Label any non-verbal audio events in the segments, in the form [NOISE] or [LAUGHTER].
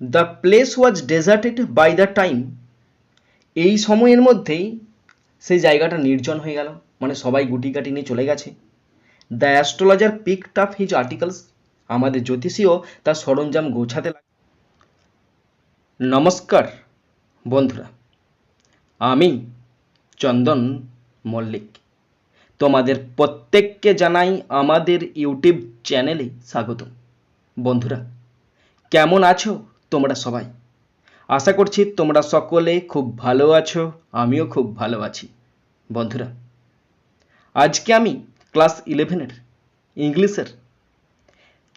The place was deserted by the time এই সময়ের মধ্যেই সেই জায়গাটা নির্জন হয়ে গেল। মানে সবাই গুটি কাটি নিয়ে চলে গেছে। The astrologer picked up his articles আমাদের জ্যোতিষীও তার সরঞ্জাম গোছাতে লাগ নমস্কার বন্ধুরা। আমি চন্দন মল্লিক। তোমাদের প্রত্যেককে জানাই আমাদের ইউটিউব চ্যানেলে স্বাগত বন্ধুরা, কেমন আছো? তোমরা সবাই। আশা করছি তোমরা সকলে খুব ভালো আছো, আমিও খুব ভালো আছি। বন্ধুরা, আজকে আমি ক্লাস ইলেভেনের ইংলিশের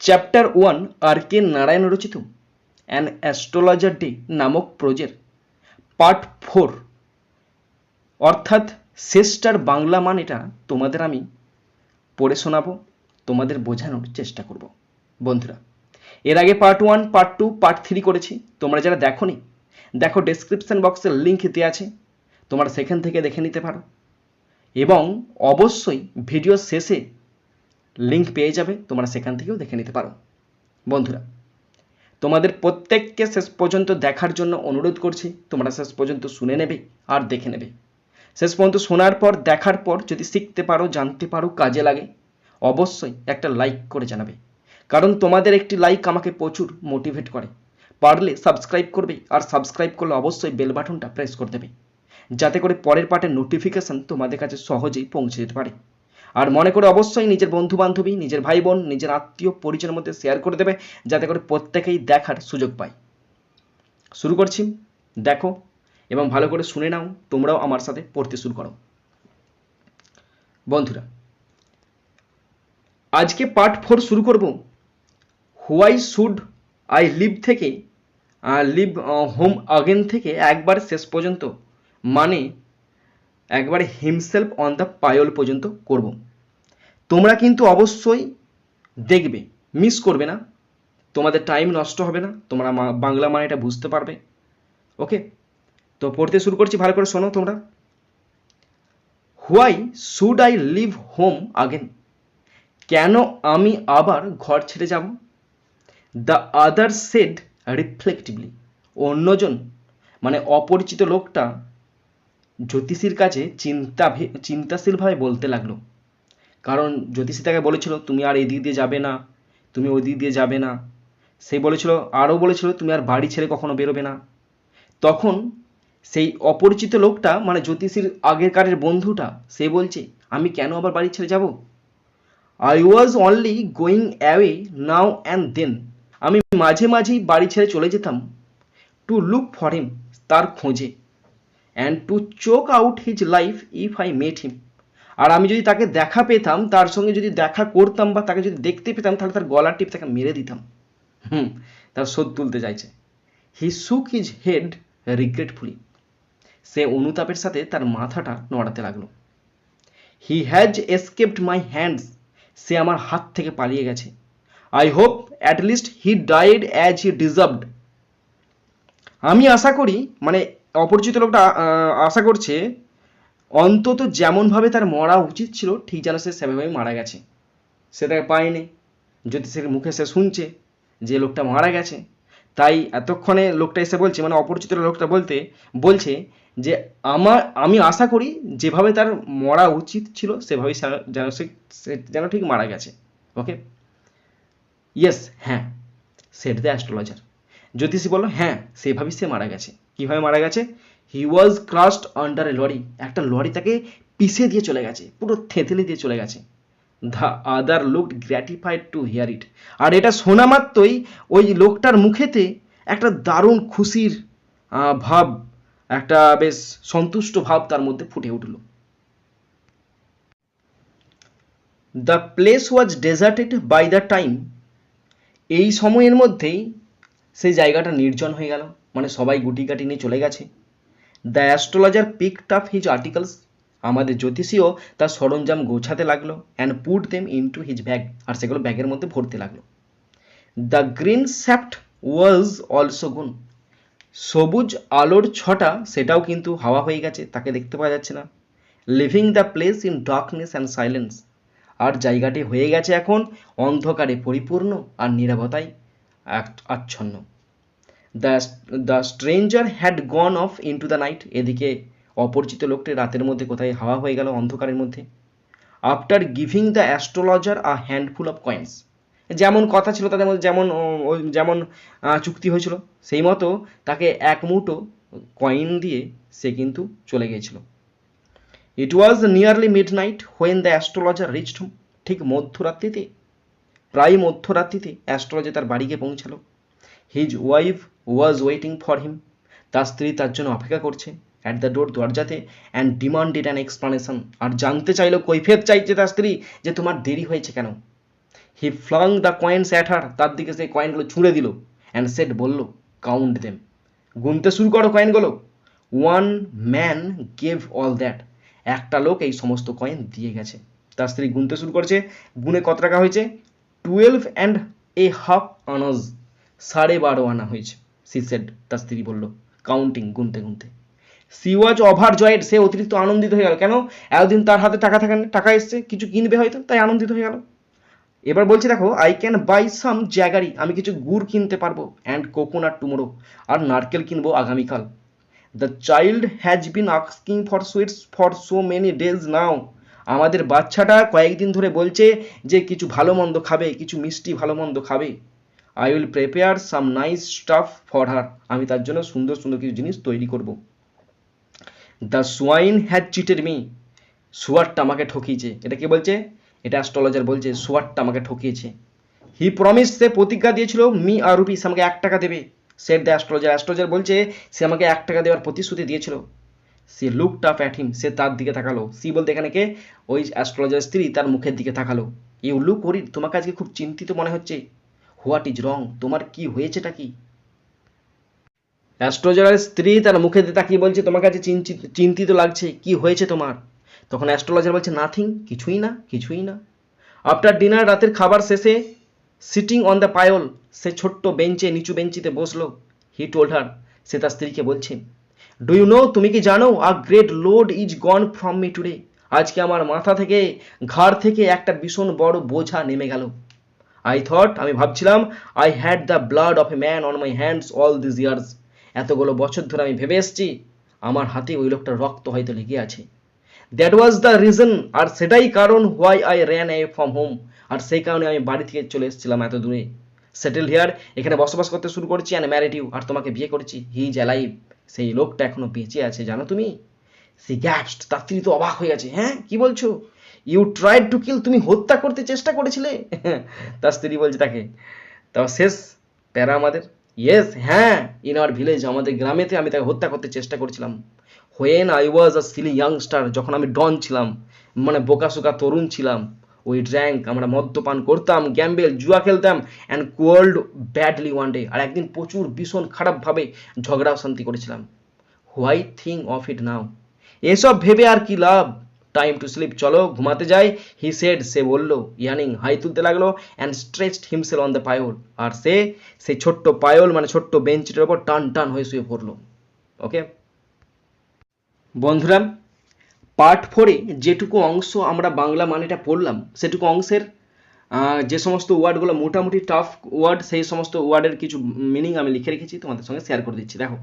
chapter one R K Narayan রচিত অ্যান অ্যাস্ট্রোলজার ডে নামক প্রজের পার্ট ফোর, অর্থাৎ শেষটার বাংলা মানেটা তোমাদের আমি পড়ে শোনাবো, তোমাদের বোঝানোর চেষ্টা করব। বন্ধুরা এর আগে part one part two part three করেছি। তোমরা যারা দেখোনি, দেখো ডেসক্রিপশন বক্সের লিঙ্ক দেওয়া আছে। তোমরা সেখান থেকে দেখে নিতে পারো। এবং অবশ্যই ভিডিও শেষে লিঙ্ক পেয়ে যাবে, তোমরা সেখান থেকেও দেখে নিতে পারো। বন্ধুরা, তোমাদের প্রত্যেককে শেষ পর্যন্ত দেখার জন্য অনুরোধ করছি, তোমরা শেষ পর্যন্ত শুনে নেবে আর দেখে নেবে। শেষ পর্যন্ত শোনার পর, দেখার পর যদি শিখতে পারো, জানতে পারো, কাজে লাগে, অবশ্যই একটা লাইক করে জানাবে। কারণ তোমাদের একটি লাইক আমাকে প্রচুর মোটিভেট করে। পারলে সাবস্ক্রাইব করবে আর সাবস্ক্রাইব করলে অবশ্যই বেল বাটনটা প্রেস করে দেবে। যাতে করে পরের পার্টের নোটিফিকেশন তোমাদের কাছে সহজেই পৌঁছে যেতে পারে। আর মনে করে অবশ্যই নিজের বন্ধু বান্ধবী নিজের ভাই বোন নিজের আত্মীয় পরিচয়ের মধ্যে শেয়ার করে দেবে, যাতে করে প্রত্যেকেই দেখার সুযোগ পায়। শুরু করছি। দেখো এবং ভালো করে শুনে নাও, তোমরাও আমার সাথে পড়তে শুরু করো। বন্ধুরা, আজকে পার্ট ফোর শুরু করব। হোয়াই শুড আই লিভ থেকে লিভ হোম আগেন থেকে একবার শেষ পর্যন্ত মানে একবারে হিমসেলফ অন দ্য পায়ল পর্যন্ত করব। তোমরা কিন্তু অবশ্যই দেখবে, মিস করবে না, তোমাদের টাইম নষ্ট হবে না, তোমরা বাংলা মানেটা বুঝতে পারবে, ওকে? তো পড়তে শুরু করছি, ভালো করে শোনো তোমরা। Why should I leave home again? কেন আমি আবার ঘর ছেড়ে যাব? দ্য আদার সেড রিফ্লেক্টিভলি অন্যজন মানে অপরিচিত লোকটা জ্যোতিষীর কাছে চিন্তা চিন্তাশীলভাবে বলতে লাগল। কারণ জ্যোতিষী তাকে বলেছিল, তুমি আর এদিক দিয়ে যাবে না, তুমি ওই দিক দিয়ে যাবে না। সে বলেছিল, আরও বলেছিল, তুমি আর বাড়ি ছেড়ে কখনো বেরোবে না। তখন সেই অপরিচিত লোকটা মানে জ্যোতিষীর আগেরকারের বন্ধুটা, সে বলছে, আমি কেন আবার বাড়ি ছেড়ে যাব? I was only going away now and then মাঝে মাঝেই বাড়ি ছেড়ে চলে যেতাম। টু লুক ফর হিম তার খোঁজে। And to choke out his life if I met him আর আমি যদি তাকে দেখা পেতাম, তার সঙ্গে যদি দেখা করতাম বা তাকে যদি দেখতে পেতাম, তাহলে তার গলার টিপ তাকে মেরে দিতাম। হুম, তার শোধ তুলতে চাইছে। হি সুক হিজ হেড রিগ্রেটফুলি সে অনুতাপের সাথে তার মাথাটা নড়াতে লাগল। He has escaped my hands সে আমার হাত থেকে পালিয়ে গেছে। I hope at least he died as he deserved আমি আশা করি মানে অপরিচিত লোকটা আশা করছে, অন্তত যেমনভাবে তার মরা উচিত ছিল, ঠিক যেন সে সেভাবেই মারা গেছে। সে তাকে পায়নি। জ্যোতিষের মুখে সে শুনছে যে লোকটা মারা গেছে, তাই এতক্ষণে লোকটা এসে বলছে মানে অপরিচিত লোকটা বলতে, বলছে যে আমার আমি আশা করি যেভাবে তার মরা উচিত ছিল, সেভাবেই যেন সে সে যেন ঠিক মারা গেছে। ওকে ইয়েস হ্যাঁ। সেট দ্য অ্যাস্ট্রোলজার জ্যোতিষী বলল হ্যাঁ সেভাবেই সে মারা গেছে। কীভাবে মারা গেছে? He was crushed under a lorry একটা লরি তাকে পিষে দিয়ে চলে গেছে, পুরো থেঁতলে দিয়ে চলে গেছে। The other looked gratified to hear it আর এটা শোনা মাত্রই ওই লোকটার মুখেতে একটা দারুণ খুশির ভাব, একটা বেশ সন্তুষ্ট ভাব তার মধ্যে ফুটে উঠল। The place was deserted by the time এই সময়ের মধ্যেই সেই জায়গাটা নির্জন হয়ে গেল। মানে সবাই গুটি কাটি নিয়ে চলে গেছে। The astrologer picked up his articles আমাদের জ্যোতিষীও তার সরঞ্জাম গোছাতে লাগল and put them into his bag আর সেগুলো ব্যাগের মধ্যে ভরতে লাগল। The green shaft was also gone সবুজ আলোর ছটা সেটাও কিন্তু হাওয়া হয়ে গেছে, তাকে দেখতে পাওয়া যাচ্ছে না। Leaving the place in darkness and silence আর জায়গাটি হয়ে গেছে এখন অন্ধকারে পরিপূর্ণ আর নিরাপত্তায় আচ্ছন্ন। The the stranger had gone off into the night. এদিকে অপরিচিত লোকটি রাতের মধ্যে কোথায় হাওয়া হয়ে গেল অন্ধকারের মধ্যে। After giving the astrologer a handful of coins. যেমন কথা ছিল তাদের মধ্যে, যেমন যেমন চুক্তি হয়েছিল, সেই মতো তাকে এক মুঠো কয়েন দিয়ে সে কিন্তু চলে গিয়েছিল। It was nearly midnight when the astrologer reached home ঠিক মধ্যরাত্রিতে, প্রায় মধ্যরাত্রিতে অ্যাস্ট্রোলজার তার বাড়ি পৌঁছালো। His wife was waiting for him তার স্ত্রী তার জন্য অপেক্ষা করছে অ্যাট দ্য ডোর দরজাতে অ্যান্ড ডিমান্ডেড অ্যান এক্সপ্লানেশন আর জানতে চাইলো, কৈফিয়ত চাইছে তার স্ত্রী যে তোমার দেরি হয়েছে কেন। He flung the coins at her তার দিকে সেই কয়েনগুলো ছুঁড়ে দিল অ্যান্ড সেট বলল কাউন্ট দেম গুনতে শুরু করো কয়েনগুলো one man gave all that একটা লোক এই সমস্ত কয়েন দিয়ে গেছে। তার স্ত্রী গুনতে শুরু করেছে। গুনে কত টাকা হয়েছে? Twelve and a half annas সাড়ে বারো আনা হয়েছে সি সেড তার স্ত্রী বলল কাউন্টিং গুনতে গুনতে। সি ওয়াজ ওভার জয়েড সে অতিরিক্ত আনন্দিত হয়ে গেল। কেন? এতদিন তার হাতে টাকা থাকা টাকা এসছে, কিছু কিনবে হয়তো, তাই আনন্দিত হয়ে গেল। এবার বলছি, দেখো I can buy some jaggery আমি কিছু গুড় কিনতে পারব অ্যান্ড কোকোনাট টুমোরো আর নারকেল কিনবো আগামীকাল। The child has been asking for sweets for so many days now আমাদের বাচ্চাটা কয়েকদিন ধরে বলছে যে কিছু ভালো মন্দ খাবে, কিছু মিষ্টি ভালো মন্দ খাবে। I will prepare some nice stuff for her আমি তার জন্য সুন্দর সুন্দর কিছু জিনিস তৈরি করব। The swine has cheated me সুয়ারটা আমাকে ঠকিয়েছে। এটা কে বলছে? এটা অ্যাস্ট্রোলজার বলছে। সুয়ারটা আমাকে ঠকিয়েছে। হি প্রমিস সে প্রতিজ্ঞা দিয়েছিল, মি আর রুপিস আমাকে এক টাকা দেবে। সেট দ্য অ্যাস্ট্রোলজার অ্যাস্ট্রোলজার বলছে, সে আমাকে এক টাকা দেওয়ার প্রতিশ্রুতি দিয়েছিল। সে লুক টাফ অ্যাট হিম সে তার দিকে তাকালো। সি বলতে এখানে কে? ওই অ্যাস্ট্রোলজার স্ত্রী তার মুখের দিকে তাকালো। ইউ লুক করি তোমাকে আজকে খুব চিন্তিত মনে হচ্ছে। হোয়াট ইজ রং তোমার কি হয়েছেটা কি? অ্যাস্ট্রোলজারের স্ত্রী তার মুখে তাকিয়ে বলছে তোমার কাছে চিন্তিত লাগছে। কি হয়েছে তোমার? তখন অ্যাস্ট্রোলজার বলছে নাথিং কিছুই না কিছুই না। আফটার ডিনার রাতের খাবার শেষে সিটিং অন দ্য পায়ল সে ছোট্ট বেঞ্চে, নিচু বেঞ্চিতে বসল। হি টোল্ড হার সে তার স্ত্রীকে বলছে ডু ইউ নো তুমি কি জানো a great load is gone from me today আজকে আমার মাথা থেকে, ঘাড় থেকে একটা ভীষণ বড় বোঝা নেমে গেল। আই থট আমি ভাবছিলাম I had the blood of a man on my hands all this years এতগুলো বছর ধরে আমি ভেবে এসেছি, আমার হাতে ওই লোকটার রক্ত হয়তো লেগে আছে। দ্যাট ওয়াজ দ্য রিজন আর সেটাই কারণ why I ran a from home আর সেই কারণে আমি বাড়ি থেকে চলে এসেছিলাম এত দূরে। সেটেল হিয়ার এখানে বসবাস করতে শুরু করেছি অ্যান্ড ম্যারিড ইউ আর তোমাকে বিয়ে করেছি। হি ইজ অ্যালাইভ সেই লোকটা এখনও বেঁচে আছে, জানো তুমি? সি গ্যাপসড তার স্ত্রী তো অবাক হয়ে গেছে। হ্যাঁ কি বলছো? ইউ ট্রাইড টু কিল তুমি হত্যা করতে চেষ্টা করেছিলে? [LAUGHS] তার স্ত্রী বলছে তাকে। তারপর শেষ? প্যারা আমাদের? ইয়েস হ্যাঁ। ইন আওয়ার ভিলেজ আমাদের গ্রামেতে আমি তাকে হত্যা করতে চেষ্টা করেছিলাম। When I was a silly youngster যখন আমি ডন ছিলাম মানে বোকাসোকা তরুণ ছিলাম ওই ড্র্যাঙ্ক আমরা মদ্যপান করতাম গ্যাম্বেল জুয়া খেলতাম and quarrelled badly one day আর একদিন প্রচুর ভীষণ খারাপভাবে ঝগড়া অশান্তি করেছিলাম। Why think of it now এসব ভেবে আর কি লাভ? টাইম টু স্লিপ চলো ঘুমাতে যাই। হি সেড সে বলল ইয়ানিং হাই তুলতে লাগল and stretched himself on the pyol আর সে সেই ছোট্ট পায়ল মানে ছোট্ট বেঞ্চটার ওপর টান টান হয়ে শুয়ে পড়ল। ওকে বন্ধুরা পার্ট ফোরে যেটুকু অংশ আমরা বাংলা মানেটা পড়লাম, সেটুকু অংশের যে সমস্ত ওয়ার্ডগুলো মোটামুটি টাফ ওয়ার্ড, সেই সমস্ত ওয়ার্ডের কিছু মিনিং আমি লিখে রেখেছি, তোমাদের সঙ্গে শেয়ার করে দিচ্ছি। দেখো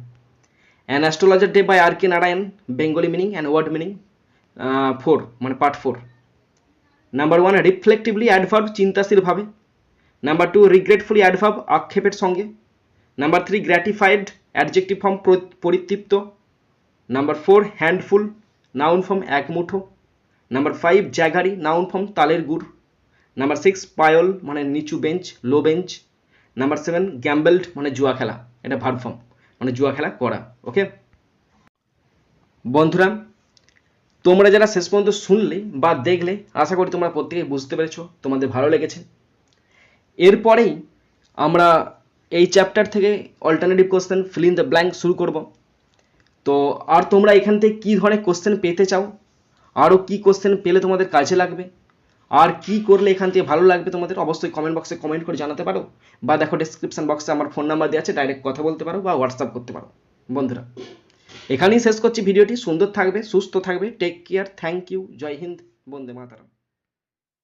an astrologer day by R K Narayan Bengali meaning and word meaning four মানে part four number one reflectively adverb চিন্তাশীলভাবে number two regretfully adverb আক্ষেপের সঙ্গে। Number three gratified adjective form পরিতৃপ্ত। Number four handful noun form এক মুঠো। Number five jaggery, noun form তালের গুড়। Number six pyol মানে নিচু bench low bench number seven gambled মানে জুয়া খেলা, এটা ভার্ব ফর্ম মানে জুয়া খেলা করা ওকে বন্ধুরা, তোমরা যারা শেষ পর্যন্ত শুনলে বা দেখলে, আশা করি তোমরা প্রত্যেকেই বুঝতে পেরেছ, তোমাদের ভালো লেগেছে। এরপরেই আমরা এই চ্যাপ্টার থেকে alternative question fill in the blank শুরু করব। তো আর তোমরা এখান থেকে কী ধরনের কোশ্চেন পেতে চাও? আরও কী কোশ্চেন পেলে তোমাদের কাজে লাগবে? আর কি করলে এখান থেকে ভালো লাগবে তোমাদের? অবশ্যই কমেন্ট বক্সে কমেন্ট করে জানাতে পারো। বা দেখো ডেসক্রিপশন বক্সে আমার ফোন নাম্বার দেওয়া আছে ডাইরেক্ট কথা বলতে পারো বা হোয়াটসঅ্যাপ করতে পারো। বন্ধুরা, এখানেই শেষ করছি ভিডিওটি। সুন্দর থাকবে, সুস্থ থাকবে। Take care thank you Joy Hind, Vande Mataram.